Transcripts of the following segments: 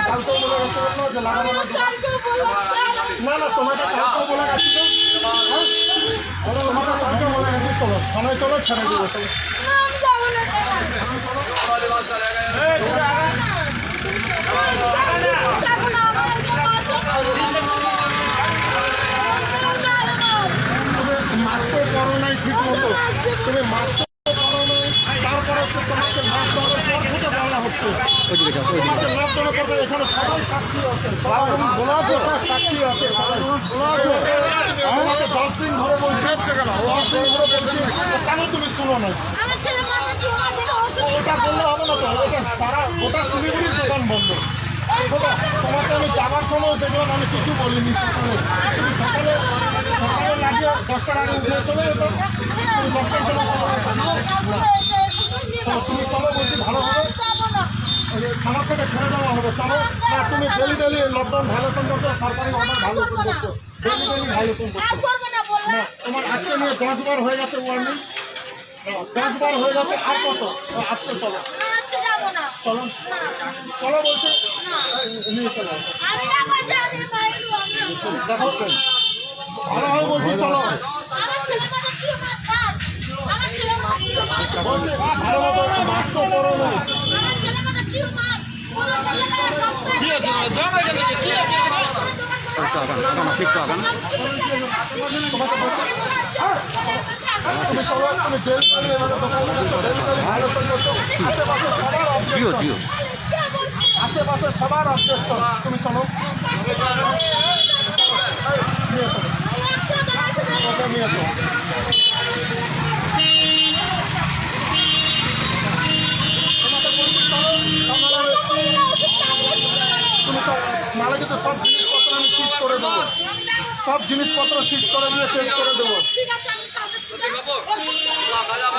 কালকেও বলে গেছে অন্য যে লাগাবো না না তোমাকে কালকেও বলে গেছি তো হ্যাঁ? তোমাকে বলে গেছি চলো থানায় চলো ছেড়ে দেবো চলো মাস্কও করো নাই ঠিক মতো তুমি মাস্কও করো নাই তারপরে তো তোমাকে মাস্ক দেওয়ার পর থেকে বলা হচ্ছে ওইদিকে যাও ওইদিকে তোমাকে মাস্ক দেওয়ার পর থেকে এখানে সবাই সাক্ষী আছে সাক্ষী আছে সবাই। আছে আমাকে দশ দিন ধরে বলছে। দশ দিন ধরে বলছি কেন তুমি শুনো না ওটা বললে হবে না তো? ওটা সারা গোটা শিলিগুড়ির দোকান বন্ধ। ওটা তোমাকে আমি যাবার সময় দেখলাম আমি কিছু বলিনি সকালে। তুমি সকালে সকালে লাগিয়ে দশটার আগে উঠে চলে যেত। তুমি দশটার সময় তুমি চলো বলছি ভালো হবে। যে থেকে ছেড়ে দেওয়া হবে। চলো না তুমি ডেলি ডেলি লকডাউন ভায়োলেশন করছ সরকারি অর্ডার ভায়োলেশন করছ। ডেলি ডেলি ভায়োলেশন করছ। না তোমার আজকে নিয়ে দশ বার হয়ে গেছে ওয়ার্নিং দশ বার হয়ে গেছে আর কত? আজকে চলো। চলো। চলো বলছে নিয়ে চলো। দেখো ভালোভাবে বলছি চলো। বলছি ভালোভাবে মাস্ক করো না একটু আগান আগান আপনি একটু আগান জিও আশেপাশে সবার অবজেকশন তুমি চলো। নিয়ে চলো নিয়ে চলো। তুমি কিন্তু সব জিনিসপত্র আমি সিজ করে দেবো। সব জিনিসপত্র সিজ করে দিয়ে চেঞ্জ করে দেবো।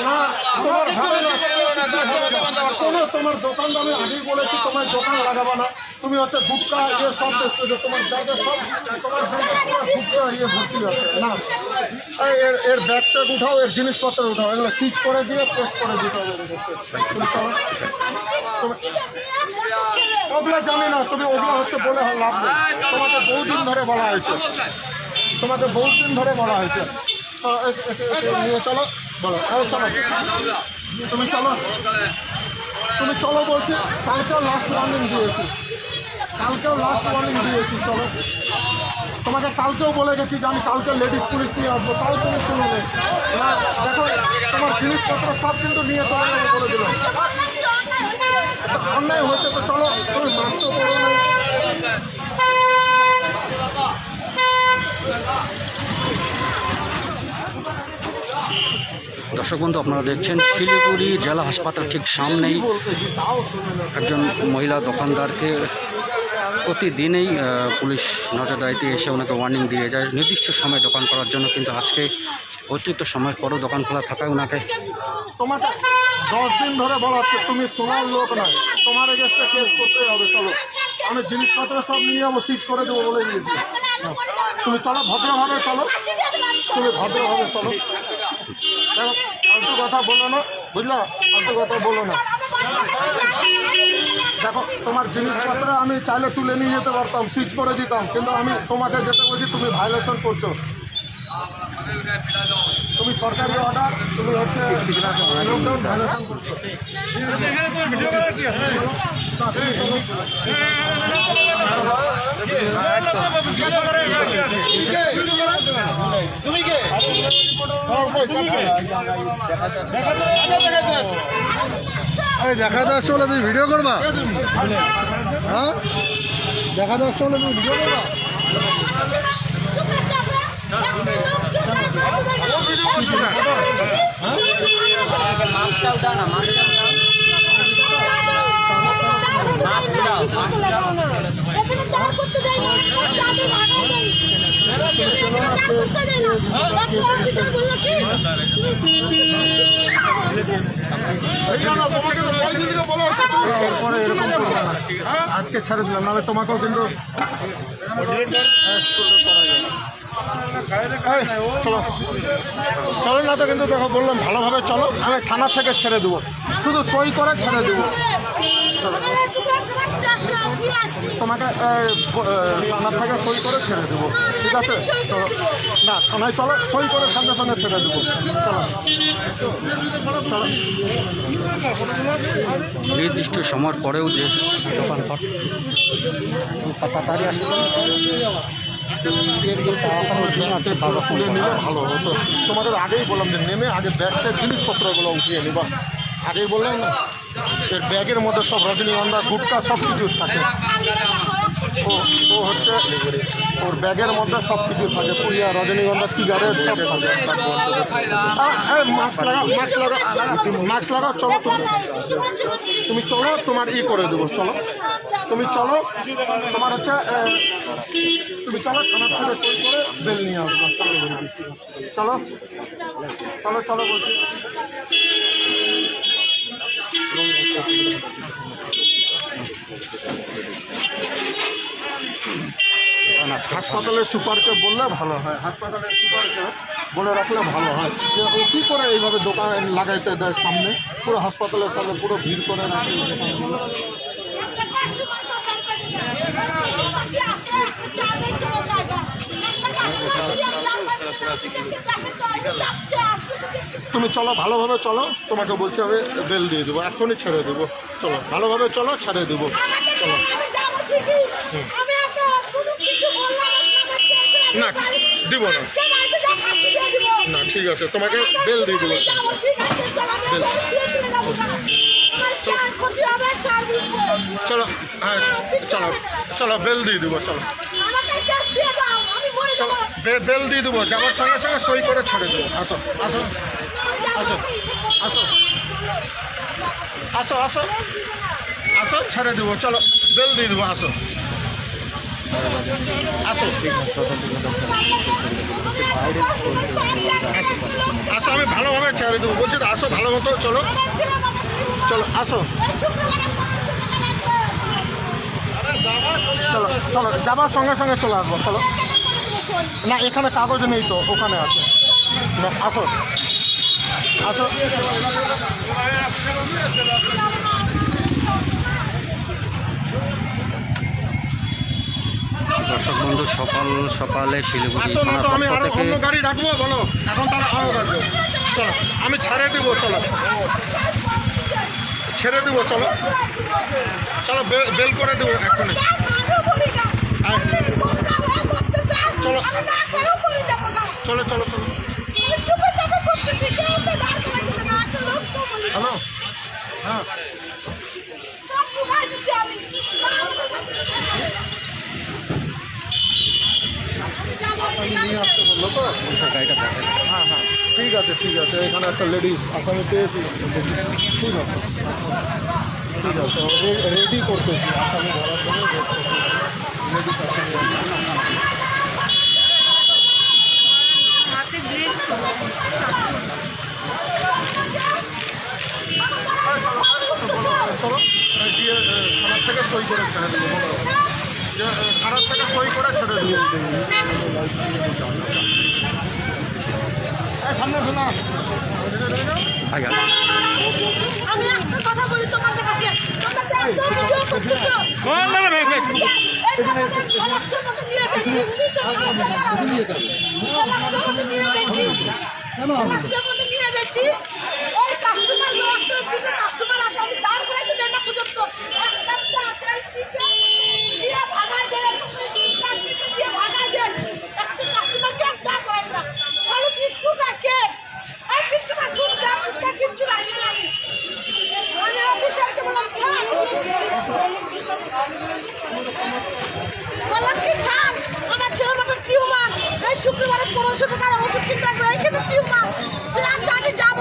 না, তোমার হবে না, কোনো তোমার দোকান আমি আগেই বলেছি, তোমার দোকান লাগাবো না। তুমি হচ্ছে গুটকা ইয়ে সব দেখতেছো তোমার জায়গায় সব তোমার গুটকা ইয়ে ভর্তি আছে, না? এর এর ব্যাগ উঠাও, এর জিনিসপত্র উঠাও, এগুলো সুইচ করে দিয়ে প্রেস করে দিতে হবে। ওগুলো জানি না তুমি ওগুলো বলে লাভ নেই। তোমাকে বহুদিন ধরে বলা হয়েছে। তোমাকে বহুদিন ধরে বলা হয়েছে। নিয়ে চলো। বলো চলো। তুমি চলো। তুমি চলো বলছি, কালকেও লাস্ট ওয়ার্নিং দিয়েছি। কালকেও লাস্ট ওয়ার্নিং দিয়েছি, চলো। তোমাকে কালকেও বলে গেছি যে আমি কালকে লেডিস পুলিশ নিয়ে আসব, তাও তুমি শুনো না, দেখো, তোমার জিনিসপত্র সব কিন্তু নিয়ে চলে বলে দিলাম। অন্যায় তো চলো দর্শক বন্ধু, আপনারা দেখছেন শিলিগুড়ি জেলা হাসপাতাল ঠিক সামনেই একজন মহিলা দোকানদারকে প্রতিদিনেই পুলিশ নজরদারিতে এসে ওনাকে ওয়ার্নিং দিয়ে যায়। নির্দিষ্ট সময় দোকান করার জন্য, কিন্তু আজকে অতিরিক্ত সময় পরও দোকান খোলা থাকায় ওনাকে তোমাকে দশ দিন ধরে বলা তুমি শোনার লোক না তোমার এগেস্টে কেস করতে হবে, চলো। আমি জিনিসপত্র সব নিয়ে যাব সিজ করে দেবো বলে দিয়েছি। তুমি চলো, ভদ্রভাবে চলো। তুমি ভদ্রভাবে চলো। দেখো কথা বলো না, বুঝলো? ফালতু কথা বলো না। দেখো তোমার জিনিসপত্র আমি চাইলে তুলে নিয়ে যেতে পারতাম সুইচ করে দিতাম কিন্তু আমি তোমাকে যেতে বলছি তুমি ভায়োলেশন করছ তুমি সরকারি অর্ডার তুমি হচ্ছে লকডাউন ভায়োলেশন করছ আরে দেখা দেওয়ার সময় তুমি ভিডিও করবা? হ্যাঁ? দেখা দেওয়ার সময় তুমি ভিডিও করবা? এখানে দাঁড় করতে দেয় না চাবি ভাঙাও দেয় দাঁড় করতে দেয় না ডাক্তার অফিসার বলল কি সেইখানে তোমাকে তো কয়েকদিন ধরে বলা হচ্ছে তুমি এরকম? আজকে ছেড়ে দিলাম, নাহলে তোমাকেও কিন্তু চলো চলো। না তো কিন্তু দেখো, বললাম ভালোভাবে চলো, আমি থানা থেকে ছেড়ে দেবো। শুধু সই করে ছেড়ে দেবো আমাদের দোকান বাচ্চা আছে তোমাকে থানার থেকে সই করে ছেড়ে দেবো। ঠিক আছে? তো না থানায় চলো সই করে সঙ্গে সঙ্গে ছেড়ে দেবো। চলো। চলো। নির্দিষ্ট সময়ের পরেও যে দোকানপাট তাড়াতাড়ি ব্যাগটা ভালো তুলে নিলে ভালো হতো। তোমাদের আগেই বললাম যে নেমে আগে ব্যাগটার জিনিসপত্রগুলো উঠিয়ে নিবা। আগেই বললাম না? এর ব্যাগের মধ্যে সব রজনীগন্ধা, গুটকা, সব কিছু থাকে। ও ও হচ্ছে ওর ব্যাগের মধ্যে সব কিছু থাকে। পুরিয়া রজনীগন্ধা সিগারেট সব থাকে। মাস্ক লাগাও মাস্ক লাগাও মাস্ক লাগাও, চলো তুমি। তুমি চলো, তোমার ই করে দেবো, চলো। তুমি চলো, তোমার হচ্ছে তুমি চলো থানার থেকে করে বেল নিয়ে আসব। চলো চলো চলো বলছি। হাসপাতালের সুপারকে বললে ভালো হয়। হাসপাতালের সুপারকে বলে রাখলে ভালো হয়। যে ও কী করে এইভাবে দোকান লাগাইতে দেয় সামনে? পুরো হাসপাতালের সামনে পুরো ভিড় করে রাখে। দোকানগুলো তুমি চলো ভালোভাবে চলো। তোমাকে বলছি আমি বেল দিয়ে দেবো। এখনই ছেড়ে দেবো। চলো ভালোভাবে চলো ছেড়ে দেবো। চলো। না, দিব না। না ঠিক আছে তোমাকে বেল দিয়ে দেবো। বেল। চলো হ্যাঁ চলো চলো বেল দিয়ে দেবো চলো। বেল দিয়ে দেবো যাওয়ার সঙ্গে সঙ্গে সই করে ছেড়ে দেবো। আসো আসো আসো আসো আসো আসো আসো, ছেড়ে দেবো, চলো, বেল দিয়ে দেবো আসো। আসো আসো, আমি ভালোভাবে ছেড়ে দেবো, বলছি তো আসো ভালো মতো, চলো চলো, আসো। চলো চলো, যাবার সঙ্গে সঙ্গে চলে আসব, চলো। না এখানে কাগজ নেই তো ওখানে আছে। না, আসো। আসো। দর্শক বন্ধু সকাল সকালে শিলিগুড়ি আসো না থানার তো আমি পক্ষ আরও থেকে অন্য গাড়ি রাখব বলো এখন তারা আরও চলো আমি ছেড়ে দেবো চলো। ছেড়ে দেবো চলো। চলো বেল করে দেবো এখনই চলো। চলো চলো চলো। হ্যালো? হ্যাঁ। নিয়ে আসতে বলল তো? গাড়িটা হ্যাঁ হ্যাঁ। ঠিক আছে ঠিক আছে এখানে একটা লেডিস আসামি পেয়েছি। ঠিক আছে ঠিক আছে রেডি করতেছি। আসামি ধরার জন্য লেডিস আসামি থানার থেকে সই করে ছেড়ে দেবো থেকে সই করে ছেড়ে দেবো সামনে শোনা কথা বলি তোমাদের কাছে তো একদম ভিডিও করতেছো এই কলাপসের মতো নিয়ে বেচি কলাপসের মতো নিয়ে বেচি কলাপসের মতো নিয়ে বেচি ওই কাস্টমার লোকটা দিকে কাস্টমার আসে আমি দাঁড় করাইতে দেন না পর্যন্ত একটা চা তেল দিতে দিয়ে ভাগায় দেয় চা দিতে দিয়ে ভাগায় দেয় একটা কাস্টমারকে এক দাঁড় করাই না ভালো কিছু থাকে আর কিছু না দুধ চা দুধ কিছু না আমি অফিসারকে বললাম ছাড় বললাম কি স্যার আমার ছেলে মতো টিউমার এই পনেরোশো টাকার ওষুধ কিনতে লাগবে এইখানে টিউমার তুই আজ আমি যাব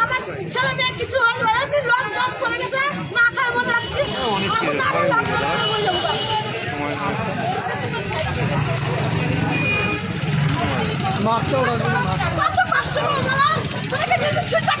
আমার ছেলে মেয়ে কিছু হয়ে যাবে এমনি লক ডাউন করে গেছে না খায় মনে রাখছি আমি আরও লক ডাউন করে বললাম মাস্কটা ওরা মাস্ক কত কষ্ট করে বলা? তোকে নিজে ছুটাক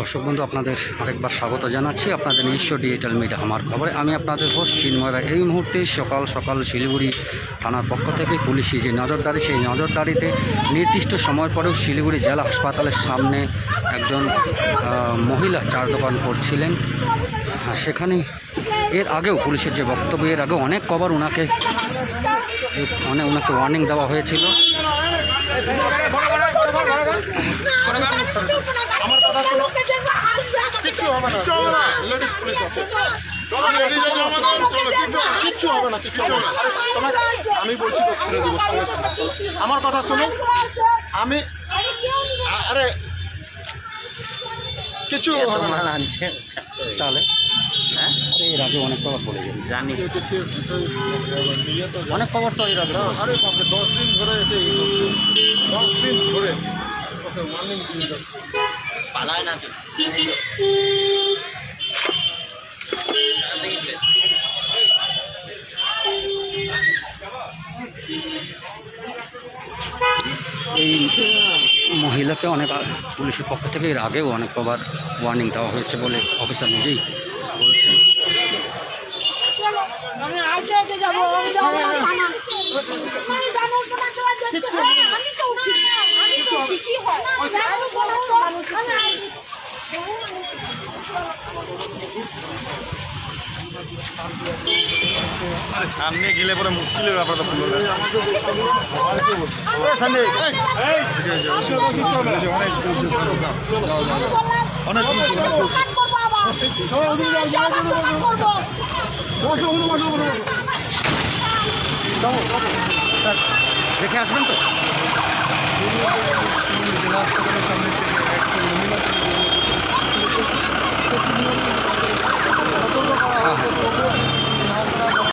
দর্শক বন্ধু আপনাদের আরেকবার স্বাগত জানাচ্ছি। আপনাদের নিজস্ব ডিজিটাল মিডিয়া আমার খবরে। আমি আপনাদের হোস্ট চিন্ময়রা এই মুহূর্তে সকাল সকাল শিলিগুড়ি থানার পক্ষ থেকে পুলিশি যে নজরদারি সেই নজরদারিতে নির্দিষ্ট সময় পরেও শিলিগুড়ি জেলা হাসপাতালের সামনে একজন মহিলা চার দোকান করছিলেন। হ্যাঁ, সেখানে এর আগেও পুলিশের যে বক্তব্য এর আগেও অনেক কবার ওনাকে অনেক ওনাকে ওয়ার্নিং দেওয়া হয়েছিল আমার কথা শুনো কিচ্ছু কিচ্ছু হবে না কিচ্ছু হবে না তোমাকে আমি বলছি তো ছেড়ে দেবো সঙ্গে সঙ্গে আমার কথা শোনো আমি আরে কিছু হবে না তাহলে হ্যাঁ অনেক বলে গেছি অনেক খবর তো আরে দশ দিন ধরে। দশ দিন ধরে এই মহিলাকে অনেক পুলিশের পক্ষ থেকে এর আগেও অনেক কবার ওয়ার্নিং দেওয়া হয়েছে বলে অফিসার নিজেই বলছেন আমি যাব সামনে গেলে পরে মুশকিলের ব্যাপারটা পুরো অনেক দোকান করব আবার সব দোকান করব দেখে আসবেন তো? জেলা হাসপাতালের সামনে থেকে একটা মহিলাকে সতর্ক করা হয়েছে।